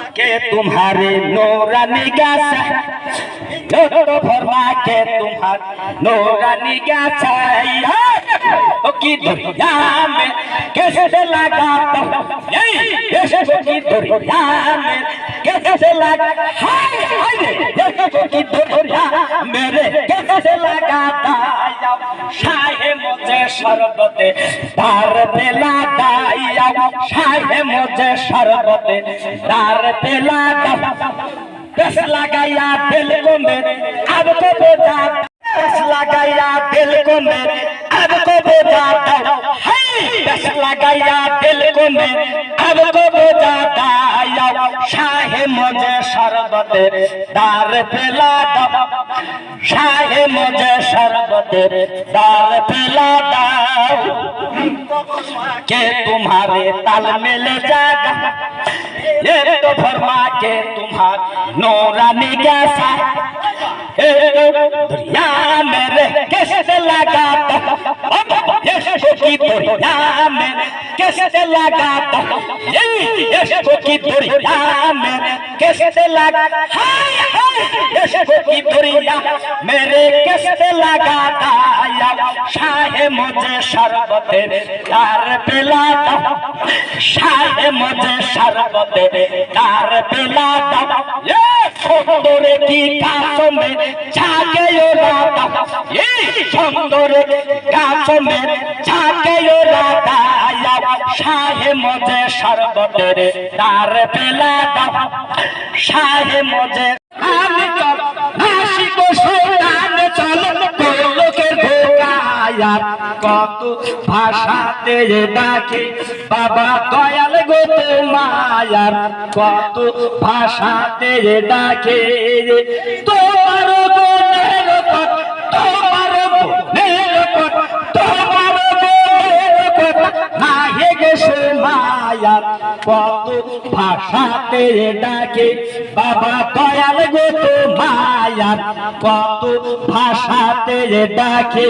के तुम्हारे नूरानी गासा छोटो फरमा के तुम्हार नूरानी गासा ओ की दुनिया में कैसे लगा ये की दुनिया में कैसे लगा हाय हाय ये की दुनिया मेरे कैसे लगा शाहे मुझे शरबते दार पेला दाइया शाहे मुझे शरबते दार पेला दस लगाया दिल को मेरे अब को बोझा दस लगाया दिल को मेरे अब को बोझा दस लगाया दिल को मेरे अब को बोझा दाया शाहे मुझे शरबते दार पेला शाहे मुझे शरबते दार पेला के तुम्हारे ताल में ले जागा ये तो फरमा के तुम्हार नौरानी कैसा दुनिया मेरे कैसे लगा की दुनिया में कैसे लगा यशो की दुनिया में कैसे लगा हाय हाय यशो की दुनिया मेरे कैसे लगा शाहे मुझे शरबते यार पिला शाहे मुझे शरबते यार पिला ये সুন্দরে কাসমে ছাকে রাতা এই সুন্দরে কাসমে ছাকে রাতা শাহে মজে শরবতের তার পেলা শাহে মজে আমি কর নাসি গো সোনান চল লোকের ভোগায়ার কত ভাষাতে ডাকে, বাবা দয়াল গো মায়ার কত ভাষাতে ডাকে তোমার পর তোমার বোনের পর তোমার কত ভাষাতে ডাকে, বাবা দয়াল গো মায়ার কত ভাষাতে ডাকে।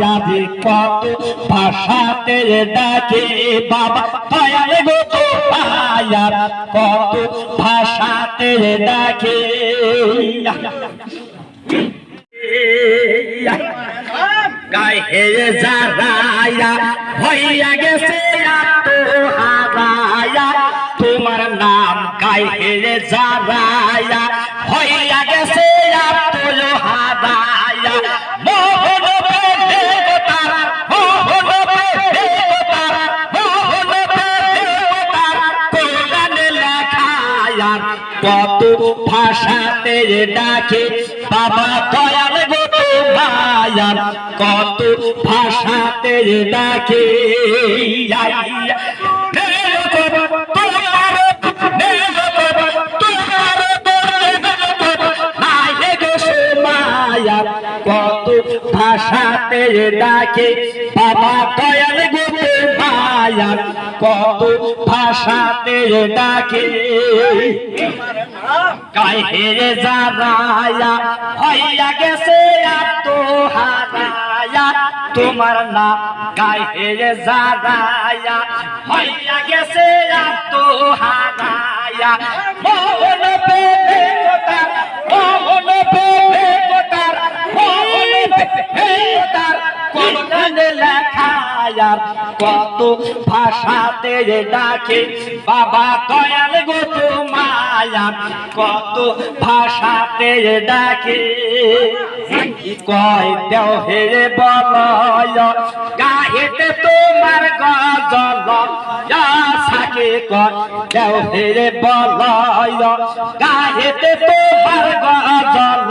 গো মায়া যে কত ভাষাতে ডাকে, বাবা দয়াল গো মায়া কত ভাষাতে ডাকে। গায়ে যারায়া, হইয়া গেছে তো হারায়া তোমার নাম গায়ে যারায়া। কত ভাষাতে ডাকে বাবা দয়াল গো মায়ার কত ভাষাতে ডাকে কত ভাষাতে ডাকে বাবা দয়াল গো মায়ার কত ভাষাতে ডাকে। কাহেরে যারায়া হইয়া গেছে তো হারায়া তোমার নাম কাহেরে যারায়া হইয়া গেছে তো হারায়া মোহন পেলে কোতার মোহন পেলে কোতার মোহন পেলে কোরআনে লেখায়ার কত ভাষাতে ডাকে, বাবা দয়াল গো মায়ার কত ভাষাতে ডাকে। কয় দেও হে বলয়, গাহেতে তোমার গজল সাকে কয় দেও হে বলয়, গাহেতে তোমার গজল।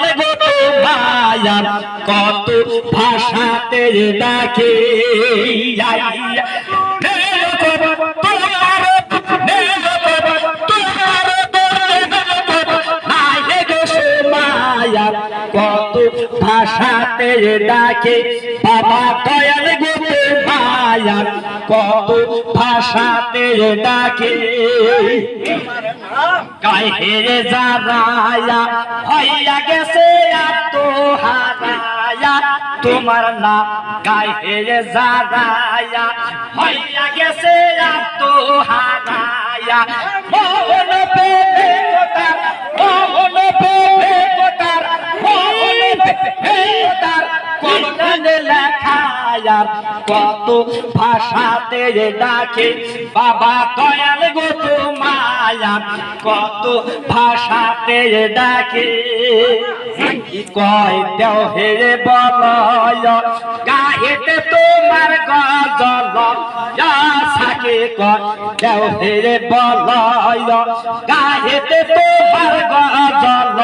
মায়ার কত ভাষাতে ডাকে। কত ভাষাতে ডাকে বাবা দয়াল গোপে মায়া কত ভাষাতে ডাকে। কাহে জারায়া হইয়া গেছে আত্মহারায়া। তোমার নাম কাহে জারায়া। হইয়া গেছে আত্মহারায়া। মোহন লেখায়ার কত ভাষাতে ডাকে, বাবা দয়াল গো মায়ার কত ভাষাতে ডাকে। কয় দেও হে বলয়, গাহেতে তোমার গজল সাকে কয় দেও হে বলয়, গাহেতে তোমার গজল।